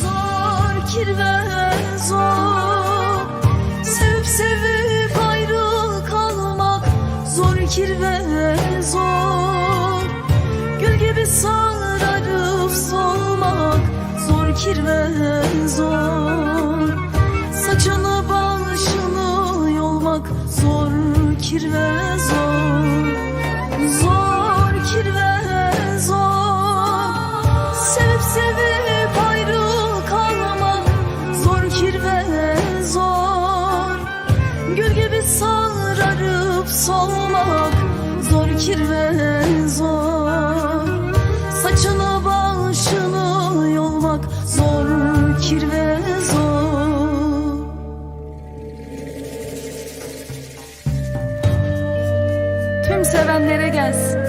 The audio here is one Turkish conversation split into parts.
Zor kirve zor. Sevip sevip ayrı kalmak Zor kirve zor. Gül gibi sararıp solmak Zor kirve zor. Saçını başını yolmak Zor kirve zor Zor kirve zor Saçını başını yolmak Zor kirve zor Tüm sevenlere gelsin.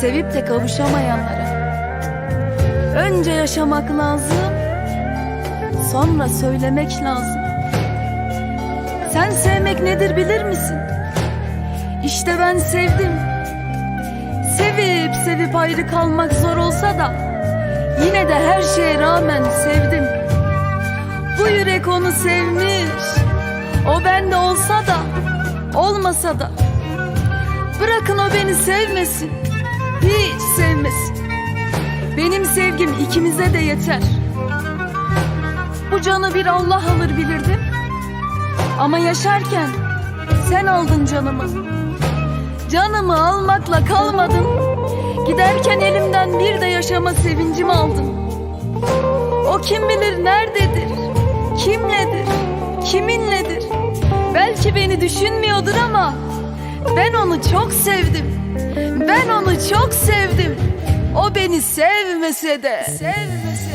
Sevip de kavuşamayanlara. Önce yaşamak lazım Sonra söylemek lazım. Sen sevmek nedir bilir misin? İşte ben sevdim. Sevip sevip ayrı kalmak zor olsa da Yine de her şeye rağmen sevdim. Bu yürek onu sevmiş. O bende olsa da Olmasa da. Bırakın o beni sevmesin. Hiç sevmesin. Benim sevgim ikimize de yeter. Bu canı bir Allah alır bilirdim. Ama yaşarken sen aldın canımı Canımı almakla kalmadım. Giderken elimden bir de yaşama sevincimi aldın O kim bilir nerededir Kimledir Kiminledir? Belki beni düşünmüyordur ama Ben onu çok sevdim. Ben onu çok sevdim. O beni sevmese de. Sevmese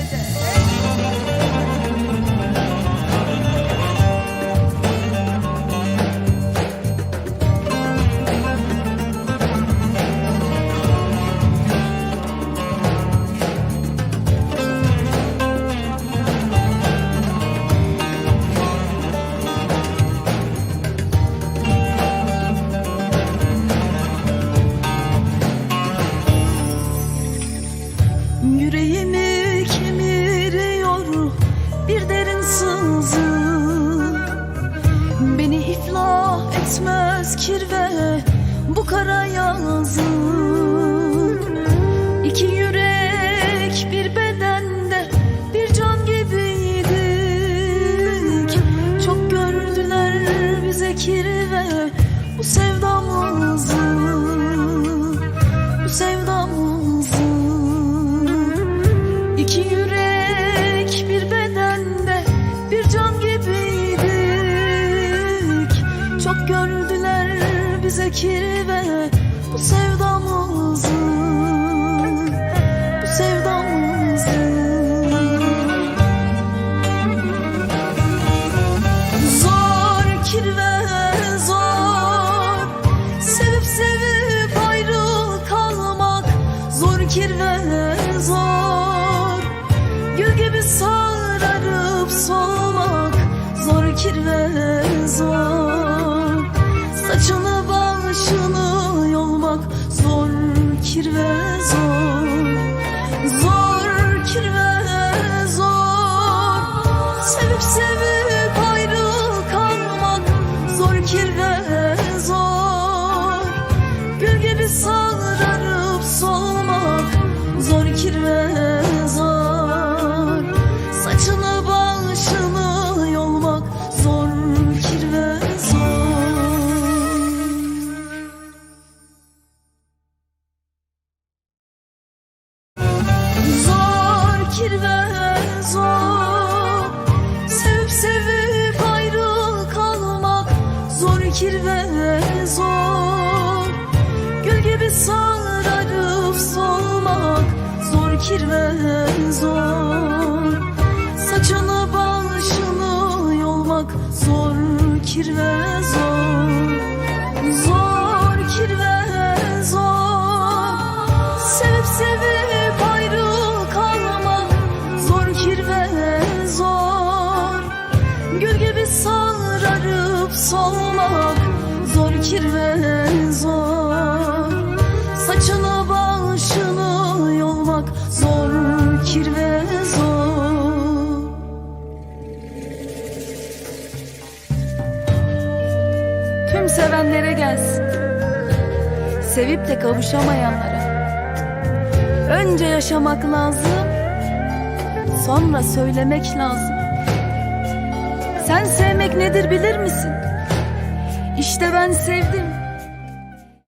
kara yazı İki yürek bir bedende bir can gibiydik. Çok gördüler bize kirve kirve bu sevdamızı Bu sevdamızı. Zor kirve zor Sevip sevip ayrı kalmak Zor kirve zor. Gül gibi sararıp solmak Zor kirve zor zor Zor Zor kirve zor. Saçını başını yolmak Zor. Kirve zor. Zor kirve zor. Sevip sevip ayrı kalmak Zor. Kirve zor. Gül gibi sararıp solmak Zor. Kirve zor tüm sevenlere gelsin. Sevip de kavuşamayanlara. Önce yaşamak lazım, sonra söylemek lazım. Sen sevmek nedir bilir misin? İşte ben sevdim.